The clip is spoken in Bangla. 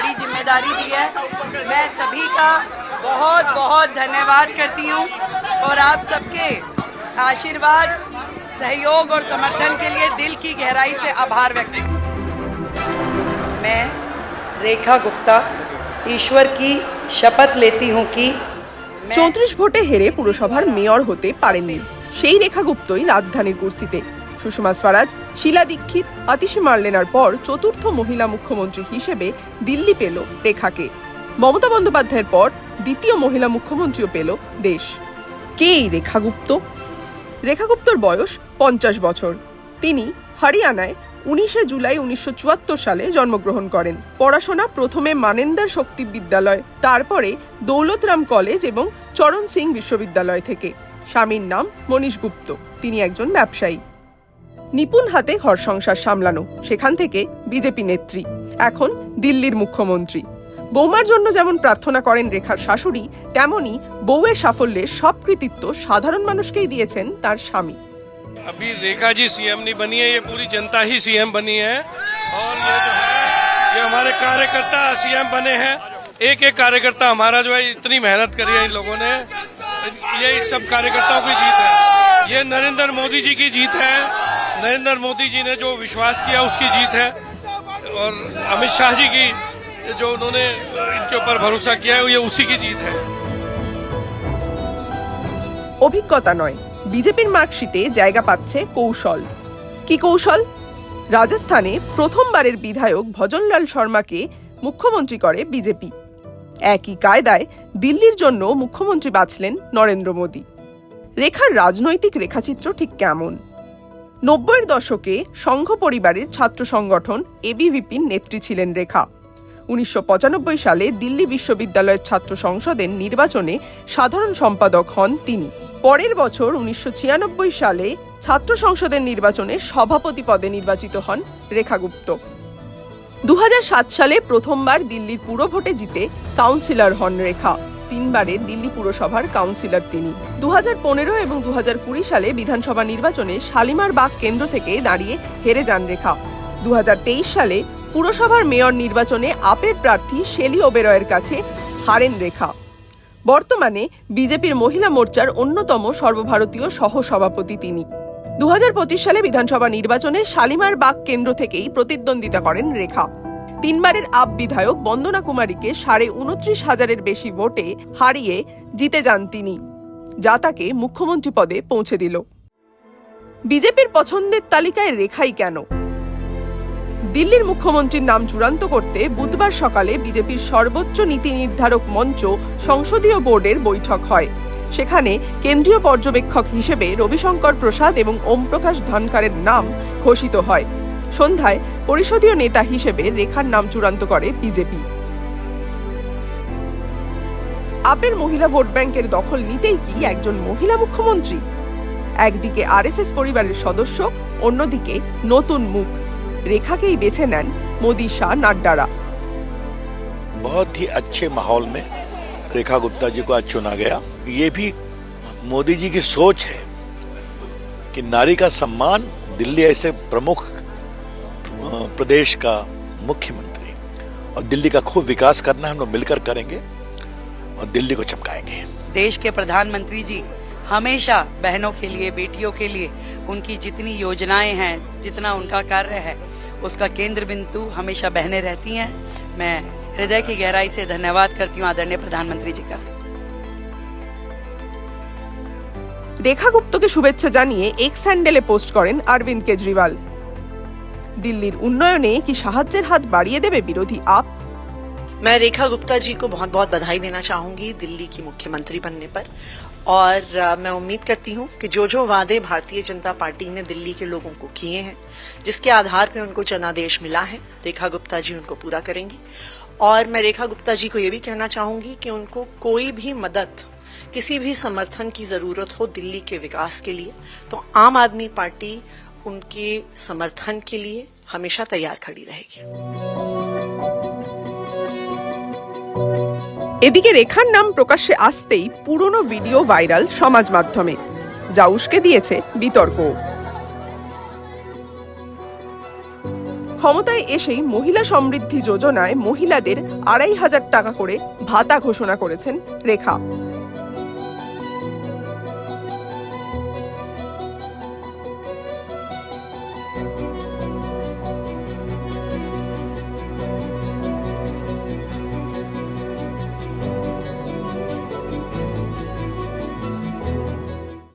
जिम्मेदारी दी है मैं सभी का बहुत बहुत धन्यवाद करती हूँ और आप सबके आशीर्वाद सहयोग और समर्थन के लिए दिल की गहराई से आभार व्यक्त करती हूँ। मैं रेखा गुप्ता ईश्वर की शपथ लेती हूँ कि मैं চৌত্রিশ ভোটে হেরে পুরসভার মেয়র হতে পারেননি সেই রেখা গুপ্তই রাজধানীর কুর্সিতে সুষমা স্বরাজ, শিলা দীক্ষিত আতিশি মার্লেনার পর চতুর্থ মহিলা মুখ্যমন্ত্রী হিসেবে দিল্লি পেল রেখাকে। মমতা বন্দ্যোপাধ্যায়ের পর দ্বিতীয় মহিলা মুখ্যমন্ত্রীও পেল দেশ। কে এই রেখা গুপ্ত রেখা গুপ্তর বয়স পঞ্চাশ বছর। তিনি হরিয়ানায় উনিশে জুলাই উনিশশো চুয়াত্তর সালে জন্মগ্রহণ করেন। পড়াশোনা প্রথমে মানেন্দার শক্তি বিদ্যালয়, তারপরে দৌলতরাম কলেজ এবং চরণ সিং বিশ্ববিদ্যালয় থেকে। স্বামীর নাম মনীষ গুপ্ত। তিনি একজন ব্যবসায়ী। নিপুণ হাতে ঘর সংসার সামলানো সেখান থেকে বিজেপি নেত্রী এখন দিল্লির মুখ্যমন্ত্রী বৌমার জন্য যেমন প্রার্থনা করেন রেখার শাশুড়ি তেমনি বউয়ের সাফল্যের সব কৃতিত্ব সাধারণ মানুষকেই দিয়েছেন তার স্বামী अभी रेखा जी सीएम नहीं बनी है ये पूरी जनता ही सीएम बनी है और ये जो है ये हमारे कार्यकर्ता सीएम बने हैं एक एक कार्यकर्ता हमारा जो है इतनी मेहनत करी है इन लोगों ने ये सब कार्यकर्ताओं की जीत है ये नरेंद्र मोदी जी की जीत है नरेंद्र मोदी जी ने जो विश्वास किया उसकी जीत है और अमित शाह जी की जो उन्होंने इनके ऊपर भरोसा किया है ये उसी की जीत है অভিজ্ঞতা নয় বিজেপির মার্কশিটে জায়গা পাচ্ছে কৌশল কি কৌশল রাজস্থানে প্রথমবারের বিধায়ক ভজনলাল শর্মাকে মুখ্যমন্ত্রী করে বিজেপি একই কায়দায় দিল্লির জন্য মুখ্যমন্ত্রী বাছলেন নরেন্দ্র মোদী রেখার রাজনৈতিক রেখাচিত্র ঠিক কেমন নব্বইয়ের দশকে সংঘ পরিবারের ছাত্র সংগঠন এবিভিপির নেত্রী ছিলেন রেখা। উনিশশো পঁচানব্বই সালে দিল্লি বিশ্ববিদ্যালয়ের ছাত্র সংসদের নির্বাচনে সাধারণ সম্পাদক হন তিনি। পরের বছর উনিশশো ছিয়ানব্বই সালে ছাত্র সংসদের নির্বাচনে সভাপতি পদে নির্বাচিত হন রেখা গুপ্ত। দু সালে প্রথমবার দিল্লির পুরভোটে জিতে কাউন্সিলর হন রেখা। তিনবারের দিল্লি পুরসভার কাউন্সিলর তিনি। দু পনেরো এবং দু সালে বিধানসভা নির্বাচনে শালিমার বাগ কেন্দ্র থেকে দাঁড়িয়ে হেরে যান রেখা। দুহাজার তেইশ সালে পুরসভার মেয়র নির্বাচনে আপের প্রার্থী শেলি ওবেরয়ের কাছে হারেন রেখা। বর্তমানে বিজেপির মহিলা মোর্চার অন্যতম সর্বভারতীয় সহসভাপতি তিনি। দু হাজার পঁচিশ সালে বিধানসভা নির্বাচনে শালিমার বাগ কেন্দ্র থেকেই প্রতিদ্বন্দ্বিতা করেন রেখা। তিনবারের আপ বিধায়ক বন্দনা কুমারীকে সাড়ে উনত্রিশ হাজারের বেশি ভোটে হারিয়ে জিতে যান তিনি, যা তাকে মুখ্যমন্ত্রী পদে পৌঁছে দিল। বিজেপির পছন্দের তালিকায় রেখাই কেন? দিল্লির মুখ্যমন্ত্রীর নাম চূড়ান্ত করতে বুধবার সকালে বিজেপির সর্বোচ্চ নীতি নির্ধারক মঞ্চ সংসদীয় বোর্ডের বৈঠক হয়। সেখানে কেন্দ্রীয় পর্যবেক্ষক হিসেবে রবিশঙ্কর প্রসাদ এবং ওমপ্রকাশ ধনকারের নাম ঘোষিত হয়। সন্ধ্যায় পরিষদীয় নেতা হিসেবে রেখার নাম চূড়ান্ত করে বিজেপি আপের মহিলা ভোট ব্যাংকের দখল নিতেই কি একজন মহিলা মুখ্যমন্ত্রী একদিকে আরএসএস পরিবারের সদস্য অন্যদিকে নতুন মুখ রেখাকেই বেছে নেন মোদি শাহ নাড্ডারা बहुत ही अच्छे माहौल में रेखा गुप्ता जी को आज चुना गया ये भी मोदी जी की सोच है कि नारी का सम्मान दिल्ली ऐसे प्रमुख अ, प्रदेश का मुख्यमंत्री और दिल्ली का खूब विकास करना है हम लोग मिलकर करेंगे और दिल्ली को चमकाएंगे देश के प्रधानमंत्री जी हमेशा बहनों के लिए बेटियों के लिए उनकी जितनी योजनाएं हैं जितना उनका कार्य है उसका केंद्र बिंदु हमेशा बहनें रहती हैं मैं हृदय की गहराई से धन्यवाद करती हूँ आदरणीय प्रधानमंत्री जी का রেখা গুপ্তকে শুভেচ্ছা জানিয়ে এক্স হ্যান্ডেলে পোস্ট করেন অরবিন্দ কেজরিওয়াল দিল্লির উন্নয়নে কি সাহায্যের হাত বাড়িয়ে দেবে বিরোধী আপ मैं रेखा गुप्ता जी को बहुत बहुत बधाई देना चाहूंगी दिल्ली की मुख्यमंत्री बनने पर और अ, मैं उम्मीद करती हूं कि जो जो वादे भारतीय जनता पार्टी ने दिल्ली के लोगों को किए हैं जिसके आधार पर उनको जनादेश मिला है रेखा गुप्ता जी उनको पूरा करेंगी और मैं रेखा गुप्ता जी को ये भी कहना चाहूंगी कि उनको कोई भी मदद किसी भी समर्थन की जरूरत हो दिल्ली के विकास के लिए तो आम आदमी पार्टी उनके समर्थन के लिए हमेशा तैयार खड़ी रहेगी এদিকে রেখার নাম প্রকাশ্যে আসতেই পুরনো ভিডিও ভাইরাল সমাজ মাধ্যমে যা উস্কে দিয়েছে বিতর্ক ক্ষমতায় এসেই মহিলা সমৃদ্ধি যোজনায় মহিলাদের আড়াই হাজার টাকা করে ভাতা ঘোষণা করেছেন রেখা